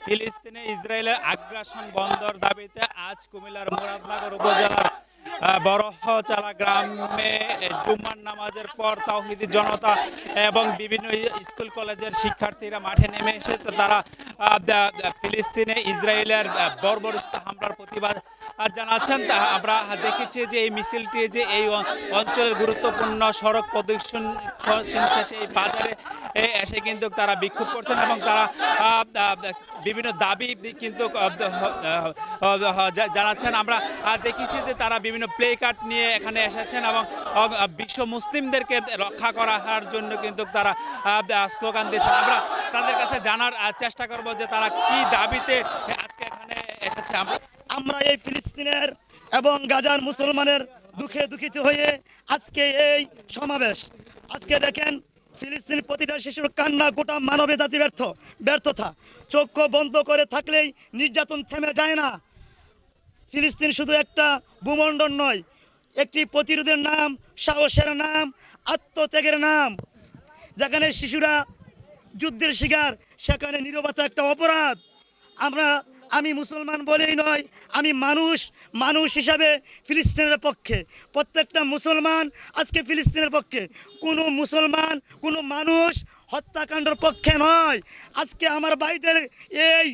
ফিলিস্তিনে ইসরায়েলের আগ্রাসন বন্দর দাবিতে আজ কুমিল্লার মুরাদনগর উপজেলার বরহচালা গ্রামে জুম্মার নামাজের পর তাওহিদি জনতা এবং বিভিন্ন স্কুল কলেজের শিক্ষার্থীরা মাঠে নেমে এসে তারা ফিলিস্তিনে ইসরায়েলের আহ, হামলার প্রতিবাদ জানাচ্ছেন আমরা দেখেছি যে এই মিছিলটি যে এই অঞ্চলের গুরুত্বপূর্ণ সড়ক প্রদক্ষিণ শেষে এই বাজারে এসে কিন্তু তারা বিক্ষোভ করছেন এবং তারা বিভিন্ন দাবি কিন্তু জানাচ্ছেন। আমরা দেখেছি যে তারা বিভিন্ন প্লে কার্ড নিয়ে এখানে এসেছেন এবং বিশ্ব মুসলিমদেরকে রক্ষা করার জন্য কিন্তু তারা স্লোগান দিয়েছেন। আমরা তাদের কাছে জানার চেষ্টা করব যে তারা কি দাবিতে আজকে এখানে এসেছে। আমরা আমরা এই ফিলিস্তিনের এবং গাজার মুসলমানের দুঃখে দুঃখিত হয়ে আজকে এই সমাবেশ। আজকে দেখেন ফিলিস্তিন প্রতিটা শিশুর কান্না গোটা মানবে জাতি ব্যর্থ, ব্যর্থতা। চক্ষু বন্ধ করে থাকলেই নির্যাতন থেমে যায় না। ফিলিস্তিন শুধু একটা ভূমণ্ডল নয়, একটি প্রতিরোধের নাম, সাহসের নাম, আত্মত্যাগের নাম। যেখানে শিশুরা যুদ্ধের শিকার, সেখানে নীরবতা একটা অপরাধ। আমরা আমি মুসলমান বলেই নয়, আমি মানুষ মানুষ হিসাবে ফিলিস্তিনের পক্ষে। প্রত্যেকটা মুসলমান আজকে ফিলিস্তিনের পক্ষে। কোনো মুসলমান, কোনো মানুষ হত্যাকাণ্ডের পক্ষে নয়। আজকে আমার বাড়িতে এই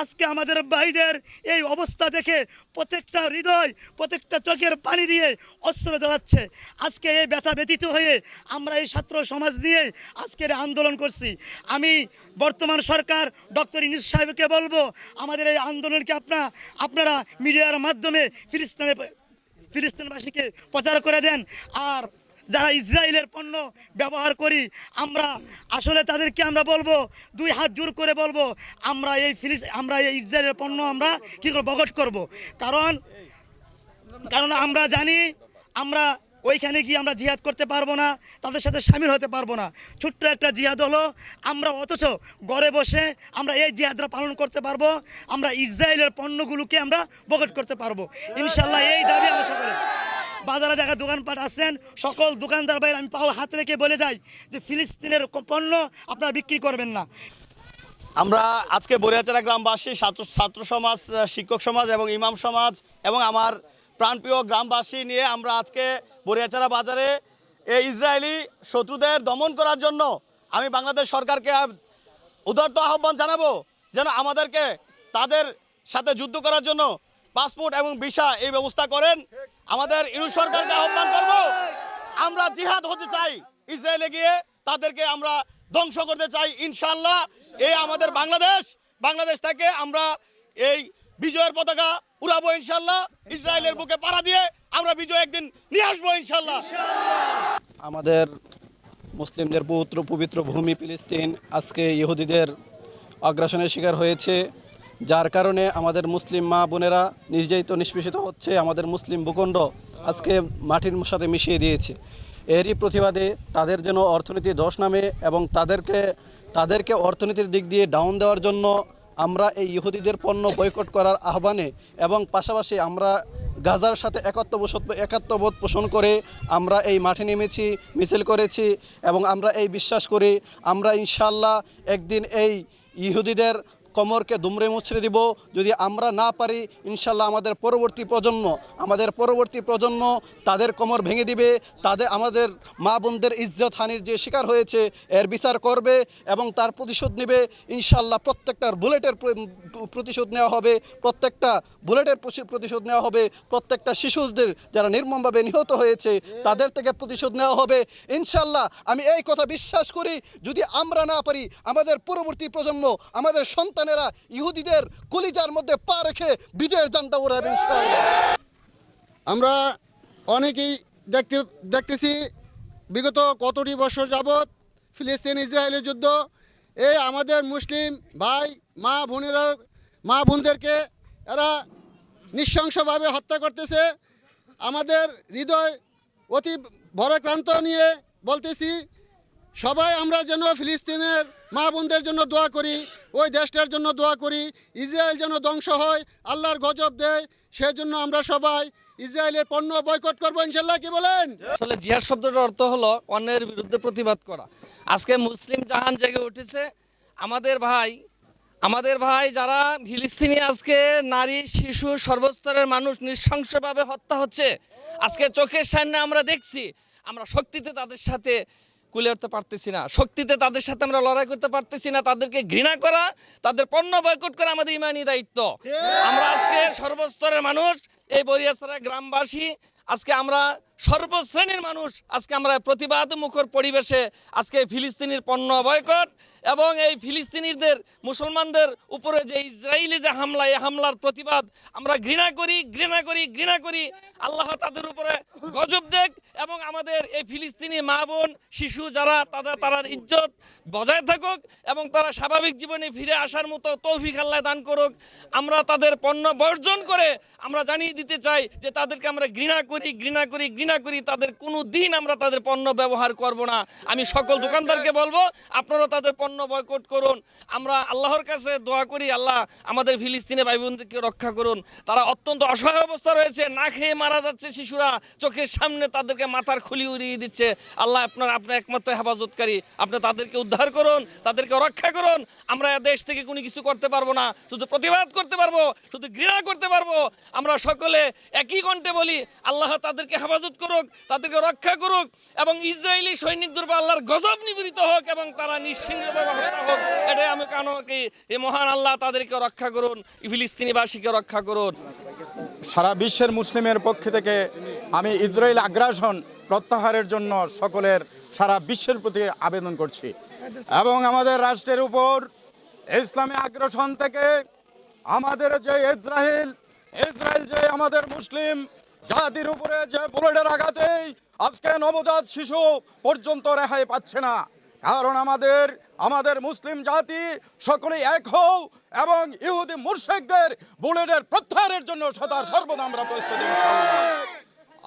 আজকে আমাদের ভাইদের এই অবস্থা দেখে প্রত্যেকটা হৃদয়, প্রত্যেকটা চোখের পানি দিয়ে অস্ত্র জ্বালাচ্ছে। আজকে এই ব্যথা ব্যতীত হয়ে আমরা এই ছাত্র সমাজ নিয়ে আজকের আন্দোলন করছি। আমি বর্তমান সরকার ডক্টর ইনিস সাহেবকে বলব, আমাদের এই আন্দোলনকে আপনা, আপনারা মিডিয়ার মাধ্যমে ফিলিস্তিনে, ফিলিস্তিনবাসীকে প্রচার করে দেন। আর যারা ইসরায়েলের পণ্য ব্যবহার করি, আমরা আসলে তাদেরকে আমরা বলব, দুই হাত জোর করে বলব, আমরা এই ফিলিস, আমরা এই ইসরায়েলের পণ্য আমরা কী করে বগট করব। কারণ কারণ আমরা জানি, আমরা ওইখানে গিয়ে আমরা জিহাদ করতে পারব না, তাদের সাথে সামিল হতে পারব না। ছোট্ট একটা জিহাদ হলো, আমরা অথচ ঘরে বসে আমরা এই জিহাদটা পালন করতে পারব, আমরা ইসরায়েলের পণ্যগুলোকে আমরা বগট করতে পারব। ইনশাল্লাহ এই দাবি আমরা সকলে বাজারে জায়গা দোকানপাট আছেন, সকল দোকানদার ভাইয়ের আমি পাও হাত রেখে বলে যাই যে ফিলিস্তিনের পণ্য আপনারা বিক্রি করবেন না। আমরা আজকে বরিয়াচারা গ্রামবাসী, ছাত্র ছাত্র সমাজ শিক্ষক সমাজ এবং ইমাম সমাজ এবং আমার প্রাণপ্রিয় গ্রামবাসী নিয়ে আমরা আজকে বরিয়াচারা বাজারে এই ইসরায়েলি শত্রুদের দমন করার জন্য আমি বাংলাদেশ সরকারকে উদারত আহ্বান জানাব যেন আমাদেরকে তাদের সাথে যুদ্ধ করার জন্য পাসপোর্ট এবং ভিসা এই ব্যবস্থা করেন। আমাদের ইউরোপ সরকারকে আহ্বান করব, আমরা জিহাদ হতে চাই ইসরায়েলে গিয়ে, তাদেরকে আমরা ধ্বংস করতে চাই ইনশাল্লাহ এই আমাদের বাংলাদেশ বাংলাদেশ থেকে আমরা এই বিজয়ের পতাকা উড়াবো ইনশাল্লাহ ইসরায়েলের বুকে পাড়া দিয়ে আমরা বিজয় একদিন নিয়ে আসব ইনশাল্লাহ আমাদের মুসলিমদের পবিত্র পবিত্র ভূমি ফিলিস্তিন আজকে ইহুদিদের আগ্রাসনের শিকার হয়েছে। যার কারণে আমাদের মুসলিম মা বোনেরা নির্যাতিত, নিষ্পেষিত হচ্ছে। আমাদের মুসলিম ভূখণ্ড আজকে মাটির সাথে মিশিয়ে দিয়েছে। এরই প্রতিবাদে তাদের যেন অর্থনীতি ধস নামে এবং তাদেরকে তাদেরকে অর্থনীতির দিক দিয়ে ডাউন দেওয়ার জন্য আমরা এই ইহুদিদের পণ্য বয়কট করার আহ্বানে এবং পাশাপাশি আমরা গাজার সাথে একাত্মবোধ একাত্মবোধ পোষণ করে আমরা এই মাঠে নেমেছি, মিছিল করেছি এবং আমরা এই বিশ্বাস করি, আমরা ইনশাল্লাহ একদিন এই ইহুদিদের কমরকে দুমড়ে মুছড়ে দিব। যদি আমরা না পারি, ইনশাল্লাহ আমাদের পরবর্তী প্রজন্ম, আমাদের পরবর্তী প্রজন্ম তাদের কোমর ভেঙে দিবে। তাদের, আমাদের মা বোনদের ইজ্জত হানির যে শিকার হয়েছে, এর বিচার করবে এবং তার প্রতিশোধ নেবে। ইনশাল্লাহ প্রত্যেকটার বুলেটের প্রতিশোধ নেওয়া হবে। প্রত্যেকটা বুলেটের প্রতিশোধ নেওয়া হবে। প্রত্যেকটা শিশুদের যারা নির্মমভাবে নিহত হয়েছে, তাদের থেকে প্রতিশোধ নেওয়া হবে। ইনশাল্লাহ আমি এই কথা বিশ্বাস করি, যদি আমরা না পারি, আমাদের পরবর্তী প্রজন্ম, আমাদের সন্তানেরা ইহুদিদের কলিজার মধ্যে পা রেখে বিজয়ের জানটা ইনশাল্লাহ আমরা অনেকেই দেখতে দেখতেছি, বিগত কতটি বছর যাবৎ ফিলিস্তিন ইসরায়েলের যুদ্ধ। এই আমাদের মুসলিম ভাই, মা বোনেরা, মা বোনদেরকে এরা নৃশংসভাবে হত্যা করতেছে। আমাদের হৃদয় অতি ভরাক্রান্ত নিয়ে বলতেছি, সবাই আমরা যেন ফিলিস্তিনের মা বোনদের জন্য দোয়া করি। ওই দেশটার জন্য দোয়া করি, ইসরায়েল যেন ধ্বংস হয়, আল্লাহর গজব দেয়, সেজন্য আমরা সবাই ইসরায়েলের পণ্য বয়কট করব, ইনশাল্লাহ, কি বলেন? আসলে জিহাদ শব্দটার অর্থ হলো অন্যের বিরুদ্ধে প্রতিবাদ করা। আজকে মুসলিম জাহান জেগে উঠেছে। আমাদের ভাই আমাদের ভাই যারা ফিলিস্তিনি আজকে নারী, শিশু, সর্বস্তরের মানুষ নৃশংসভাবে হত্যা হচ্ছে, আজকে চোখের সামনে আমরা দেখছি, আমরা শক্তিতে তাদের সাথে কুলে উঠতে পারতেছি না। শক্তিতে তাদের সাথে আমরা লড়াই করতে পারতেছি না। তাদেরকে ঘৃণা করা তাদের পণ্য বয়কট করা আমাদের ইমানি দায়িত্ব। আমরা আজকে সর্বস্তরের মানুষ এই বরিয়াছড়া গ্রামবাসী আজকে আমরা সর্বশ্রেণীর মানুষ আজকে আমরা প্রতিবাদ মুখর পরিবেশে আজকে ফিলিস্তিনির পণ্য বয়কট এবং এই ফিলিস্তিনিদের, মুসলমানদের উপরে যে ইসরায়েলি যে হামলা, এই হামলার প্রতিবাদ আমরা ঘৃণা করি ঘৃণা করি ঘৃণা করি। আল্লাহ তাদের উপরে গজব দেখ এবং আমাদের এই ফিলিস্তিনি মা বোন, শিশু যারা, তাদের তারার ইজ্জত বজায় থাকুক এবং তারা স্বাভাবিক জীবনে ফিরে আসার মতো তৌফিক আল্লাহ দান করুক। আমরা তাদের পণ্য বর্জন করে আমরা জানিয়ে দিতে চাই যে তাদেরকে আমরা ঘৃণা করি ঘৃণা করি ঘৃণা করি, তাদের কোনো দিন আমরা তাদের পণ্য ব্যবহার করব না। আমি সকল দোকানদারকে বলব আপনারা তাদের পণ্য বয়কট করুন। আমরা আল্লাহর কাছে দোয়া করি, আল্লাহ আমাদের ফিলিস্তিনে ভাই বোনদেরকে রক্ষা করুন। তারা অত্যন্ত অসহায় অবস্থা রয়েছে, না খেয়ে মারা যাচ্ছে শিশুরা। চোখের সামনে তাদেরকে মাথার খুলি উড়িয়ে দিচ্ছে। আল্লাহ আপনার আপনার একমাত্র হেফাজতকারী। আপনি তাদেরকে উদ্ধার করুন, তাদেরকে রক্ষা করুন। আমরা দেশ থেকে কোনো কিছু করতে পারব না, শুধু প্রতিবাদ করতে পারব, শুধু ঘৃণা করতে পারব। আমরা সকলে একই কণ্ঠে বলি, আল্লাহ তাদেরকে হেফাজত করুক, তাদেরকে রক্ষা করুক এবং ইসরায়েলি সৈনিকদের উপর আল্লাহর গজব নিবৃত হোক এবং তারা হত্যা হোক, এটাই আমি কানো কি মহান আল্লাহ, তাদেরকে রক্ষা করুন, ফিলিস্তিনিবাসীকে রক্ষা করুন। সারা বিশ্বের মুসলিমের পক্ষ থেকে আমি ইসরায়েল আগ্রাসন প্রত্যাহারের জন্য সকলের সারা বিশ্বের প্রতি আবেদন করছি। এবং আমাদের রাষ্ট্রের উপর ইসলামী আগ্রাসন থেকে আমাদের যে ইসরায়েল ইসরায়েল যে আমাদের মুসলিম জাতির উপরে যে বুলেটের আঘাতেই আজকে নবজাত শিশু পর্যন্ত রেহাই পাচ্ছে না। কারণ আমাদের আমাদের মুসলিম জাতি সকলেই এক হও এবং ইহুদি মুর্শেকদের বুলেটের প্রত্যাহারের জন্য সদা সর্বদা আমরা প্রস্তুতি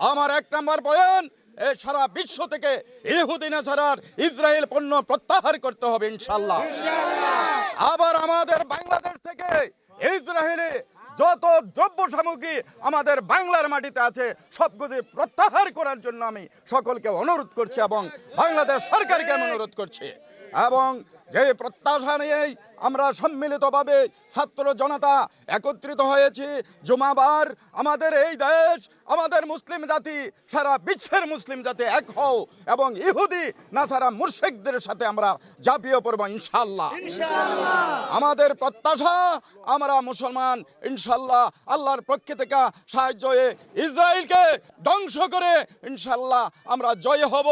আমার এক নাম্বার বয়ান এ সারা বিশ্ব থেকে ইহুদি নাছাড়ার ইসরায়েল পণ্য প্রত্যাহার করতে হবে ইনশাল্লাহ আবার আমাদের বাংলাদেশ থেকে ইসরায়েলে যত দ্রব্য সামগ্রী আমাদের বাংলার মাটিতে আছে, সবগুলি প্রত্যাহার করার জন্য আমি সকলকে অনুরোধ করছি এবং বাংলাদেশ সরকারকে আমি অনুরোধ করছি। এবং যে প্রত্যাশা নিয়েই আমরা সম্মিলিতভাবে ছাত্র জনতা একত্রিত হয়েছি জুমাবার আমাদের এই দেশ আমাদের মুসলিম জাতি সারা বিশ্বের মুসলিম জাতি এক হও এবং ইহুদি না সারা মুর্শেকদের সাথে আমরা জাপিয়ে পড়ব ইনশাল্লাহ আমাদের প্রত্যাশা আমরা মুসলমান ইনশাল্লাহ আল্লাহর পক্ষে থেকে সাহায্য হয়ে ইসরায়েলকে ধ্বংস করে ইনশাল্লাহ আমরা জয় হব।